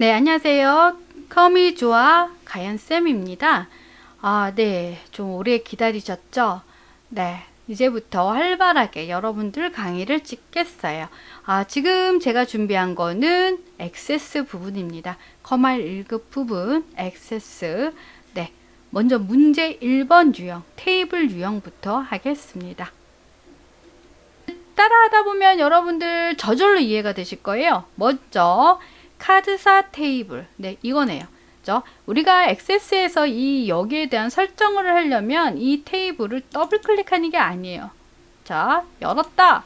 네, 안녕하세요. 커미 좋아 가연쌤입니다. 아, 네. 좀 오래 기다리셨죠? 네. 이제부터 활발하게 여러분들 강의를 찍겠어요. 아, 지금 제가 준비한 거는 액세스 부분입니다. 커말 1급 부분, 액세스. 네. 먼저 문제 1번 유형, 테이블 유형부터 하겠습니다. 따라하다 보면 여러분들 저절로 이해가 되실 거예요. 먼저 카드사 테이블. 네, 이거네요. 그죠? 우리가 액세스에서 이 여기에 대한 설정을 하려면 이 테이블을 더블 클릭하는 게 아니에요. 자, 열었다.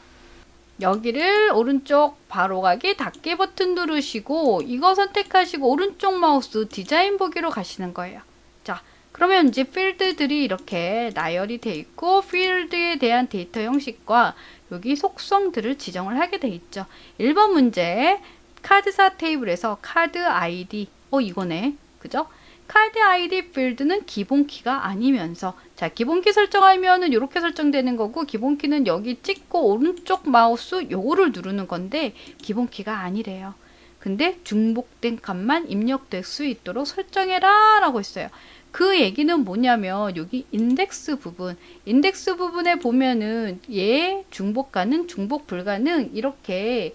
여기를 오른쪽 바로 가기 닫기 버튼 누르시고 이거 선택하시고 오른쪽 마우스 디자인 보기로 가시는 거예요. 자, 그러면 이제 필드들이 이렇게 나열이 돼 있고 필드에 대한 데이터 형식과 여기 속성들을 지정을 하게 돼 있죠. 1번 문제 카드사 테이블에서 카드 아이디 어 이거네 그죠? 카드 아이디 필드는 기본 키가 아니면서 자 기본 키 설정하면은 이렇게 설정되는 거고 기본 키는 여기 찍고 오른쪽 마우스 요거를 누르는 건데 기본 키가 아니래요. 근데 중복된 값만 입력될 수 있도록 설정해라 라고 했어요. 그 얘기는 뭐냐면 여기 인덱스 부분 인덱스 부분에 보면은 얘 중복 가능 중복 불가능 이렇게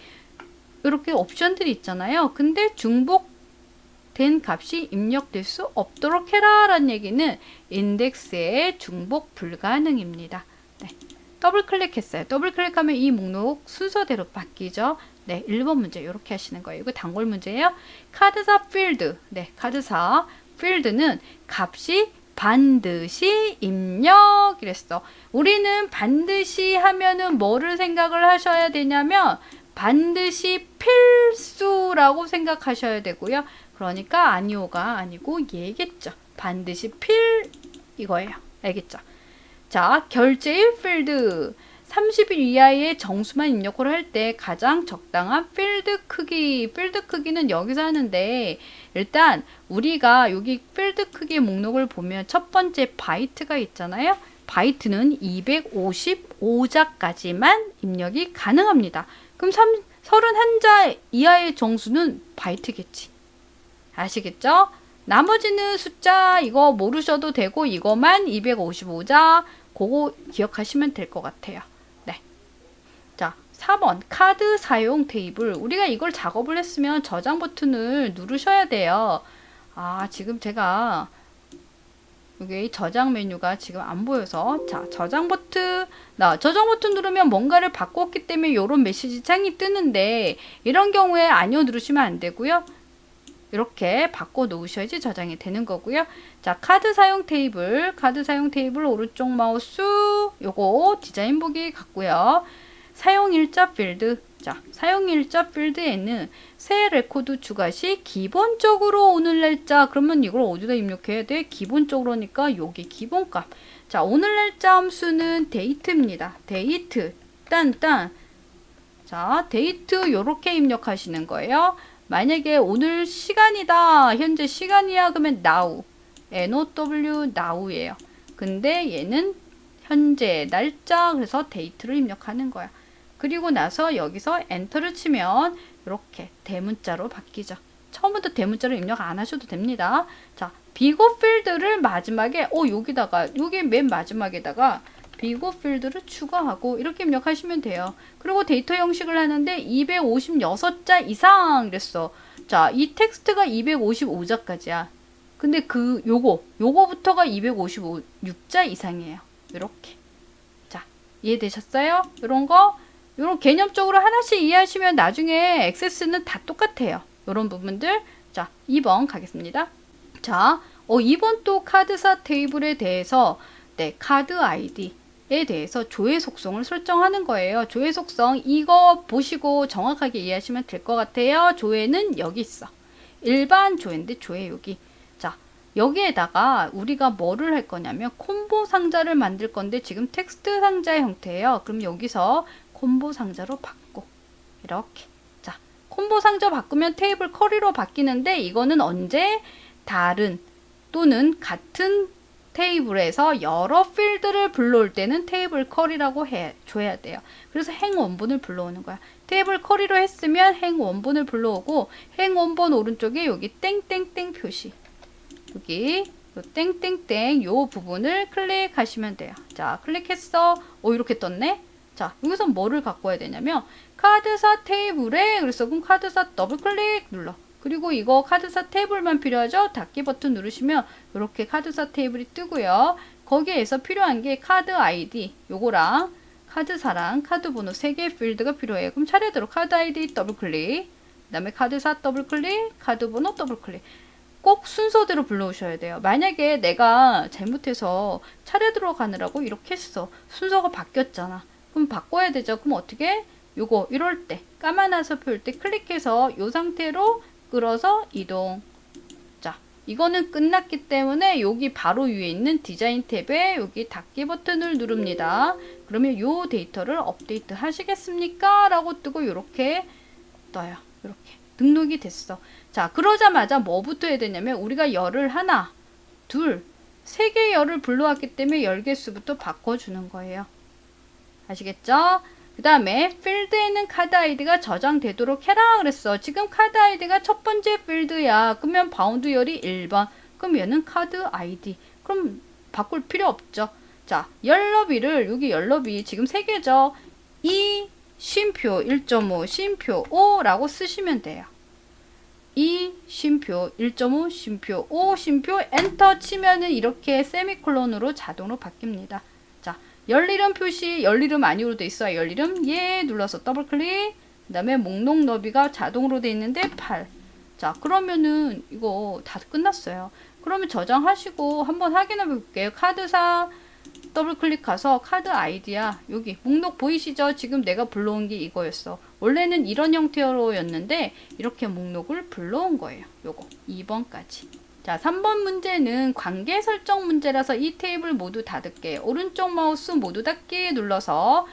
이렇게 옵션들이 있잖아요. 근데 중복된 값이 입력될 수 없도록 해라 라는 얘기는 인덱스의 중복 불가능입니다. 네. 더블 클릭했어요. 더블 클릭하면 이 목록 순서대로 바뀌죠. 네, 1번 문제 이렇게 하시는 거예요. 이거 단골 문제예요. 카드사 필드. 네, 카드사 필드는 값이 반드시 입력 이랬어. 우리는 반드시 하면은 뭐를 생각을 하셔야 되냐면 반드시 필수라고 생각하셔야 되고요. 그러니까 아니오가 아니고 얘겠죠. 반드시 필 이거예요. 알겠죠? 자, 결제일 필드. 30일 이하의 정수만 입력을 할 때 가장 적당한 필드 크기. 필드 크기는 여기서 하는데 일단 우리가 여기 필드 크기 목록을 보면 첫 번째 바이트가 있잖아요. 바이트는 255자까지만 입력이 가능합니다. 그럼 3, 31자 이하의 정수는 바이트겠지. 아시겠죠? 나머지는 숫자 이거 모르셔도 되고 이거만 255자 그거 기억하시면 될 것 같아요. 네. 자, 4번 카드 사용 테이블. 우리가 이걸 작업을 했으면 저장 버튼을 누르셔야 돼요. 아, 지금 제가 여기 저장 메뉴가 지금 안 보여서 자 저장 버튼 나 저장 버튼 누르면 뭔가를 바꿨기 때문에 이런 메시지 창이 뜨는데 이런 경우에 아니요 누르시면 안 되고요. 이렇게 바꿔 놓으셔야지 저장이 되는 거고요. 자 카드 사용 테이블 카드 사용 테이블 오른쪽 마우스 요거 디자인 보기 같고요. 사용 일자 필드 자, 사용일자 필드에는 새 레코드 추가 시 기본적으로 오늘 날짜 그러면 이걸 어디다 입력해야 돼? 기본적으로니까 여기 기본값. 자, 오늘 날짜 함수는 데이트입니다. 데이트. 딴딴. 자, 데이트 요렇게 입력하시는 거예요. 만약에 오늘 시간이다. 현재 시간이야. 그러면 now. NOW now예요. 근데 얘는 현재 날짜 그래서 데이트를 입력하는 거야. 그리고 나서 여기서 엔터를 치면 이렇게 대문자로 바뀌죠. 처음부터 대문자로 입력 안 하셔도 됩니다. 자, 비고 필드를 마지막에 어 여기다가 여기 맨 마지막에다가 비고 필드를 추가하고 이렇게 입력하시면 돼요. 그리고 데이터 형식을 하는데 256자 이상 이랬어. 자, 이 텍스트가 255자까지야. 근데 그 요거 요거부터가 256자 이상이에요. 이렇게. 자, 이해되셨어요? 이런 거 이런 개념적으로 하나씩 이해하시면 나중에 액세스는 다 똑같아요. 이런 부분들. 자, 2번 가겠습니다. 자, 어, 2번 또 카드사 테이블에 대해서 네, 카드 아이디 에 대해서 조회 속성을 설정하는 거예요. 조회 속성 이거 보시고 정확하게 이해하시면 될 것 같아요. 조회는 여기 있어. 일반 조회인데 조회 여기. 자, 여기에다가 우리가 뭐를 할 거냐면 콤보 상자를 만들 건데 지금 텍스트 상자의 형태예요. 그럼 여기서 콤보 상자로 바꿔. 이렇게. 자, 콤보 상자 바꾸면 테이블 커리로 바뀌는데 이거는 언제 다른 또는 같은 테이블에서 여러 필드를 불러올 때는 테이블 컬이라고 해 줘야 돼요. 그래서 행 원본을 불러오는 거야. 테이블 컬이로 했으면 행 원본을 불러오고 행 원본 오른쪽에 여기 땡땡땡 표시 여기 요 땡땡땡 요 부분을 클릭하시면 돼요. 자 클릭했어. 오 이렇게 떴네. 자 여기서 뭐를 와야 되냐면 카드사 테이블에 그래서 그럼 카드사 더블 클릭 눌러. 그리고 이거 카드사 테이블만 필요하죠? 닫기 버튼 누르시면 이렇게 카드사 테이블이 뜨고요. 거기에서 필요한 게 카드 아이디 요거랑 카드사랑 카드 번호 3개의 필드가 필요해요. 그럼 차례대로 카드 아이디 더블 클릭 그 다음에 카드사 더블 클릭 카드 번호 더블 클릭 꼭 순서대로 불러오셔야 돼요. 만약에 내가 잘못해서 차례대로 가느라고 이렇게 했어. 순서가 바뀌었잖아. 그럼 바꿔야 되죠. 그럼 어떻게? 요거 이럴 때 까만 화살표 일 때 클릭해서 요 상태로 끌어서 이동. 자, 이거는 끝났기 때문에 여기 바로 위에 있는 디자인 탭에 여기 닫기 버튼을 누릅니다. 그러면 요 데이터를 업데이트 하시겠습니까? 라고 뜨고 이렇게 떠요. 이렇게 등록이 됐어. 자, 그러자마자 뭐부터 해야 되냐면 우리가 열을 하나, 둘, 세 개의 열을 불러왔기 때문에 열 개수부터 바꿔주는 거예요. 아시겠죠? 그 다음에 필드에는 카드 아이디가 저장되도록 해라 그랬어. 지금 카드 아이디가 첫 번째 필드야. 그러면 바운드 열이 1번. 그럼 얘는 카드 아이디. 그럼 바꿀 필요 없죠. 자, 열너비를 여기 열너비 지금 세 개죠. 2 쉼표 1.5 쉼표 5라고 쓰시면 돼요. 2 쉼표 1.5 쉼표 5 쉼표 엔터 치면은 이렇게 세미콜론으로 자동으로 바뀝니다. 자, 열이름 표시 열이름 아니로 돼 있어요. 열이름 예 눌러서 더블 클릭. 그 다음에 목록 너비가 자동으로 돼 있는데 8. 자, 그러면은 이거 다 끝났어요. 그러면 저장하시고 한번 확인해 볼게요. 카드사 더블 클릭해서 카드 아이디야. 여기 목록 보이시죠? 지금 내가 불러온 게 이거였어. 원래는 이런 형태로였는데 이렇게 목록을 불러온 거예요. 요거 2번까지. 자, 3번 문제는 관계 설정 문제라서 이 테이블 모두 닫을게요. 오른쪽 마우스 모두 닫기 눌러서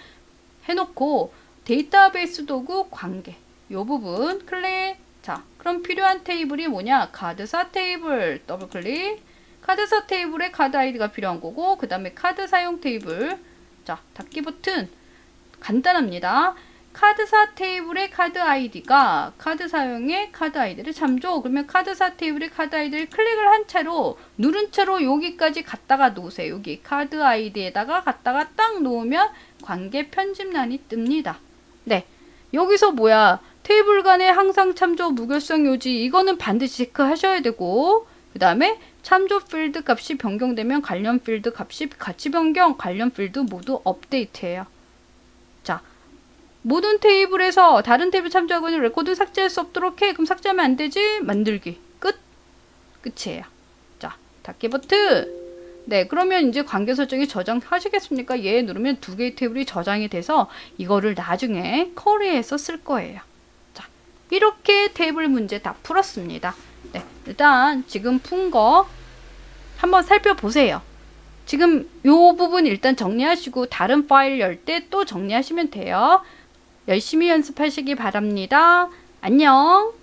해놓고 데이터베이스 도구 관계. 요 부분 클릭. 자 그럼 필요한 테이블이 뭐냐? 카드사 테이블. 더블 클릭. 카드사 테이블에 카드 아이디가 필요한 거고 그 다음에 카드 사용 테이블. 자 닫기 버튼. 간단합니다 카드사 테이블의 카드 아이디가 카드 사용의 카드 아이디를 참조 그러면 카드사 테이블의 카드 아이디를 클릭을 한 채로 누른 채로 여기까지 갖다가 놓으세요. 여기 카드 아이디에다가 갖다가 딱 놓으면 관계 편집란이 뜹니다. 네. 여기서 뭐야? 테이블 간에 항상 참조 무결성 요지. 이거는 반드시 체크하셔야 되고 그 다음에 참조 필드 값이 변경되면 관련 필드 값이 같이 변경. 관련 필드 모두 업데이트해요. 자 모든 테이블에서 다른 테이블 참조하고는 레코드 삭제할 수 없도록 해. 그럼 삭제하면 안 되지? 만들기. 끝. 끝이에요. 자, 닫기 버튼. 네, 그러면 이제 관계 설정이 저장하시겠습니까? 얘 누르면 두 개의 테이블이 저장이 돼서 이거를 나중에 커리에서 쓸 거예요. 자, 이렇게 테이블 문제 다 풀었습니다. 네, 일단 지금 푼 거 한번 살펴보세요. 지금 요 부분 일단 정리하시고 다른 파일 열 때 또 정리하시면 돼요. 열심히 연습하시기 바랍니다. 안녕!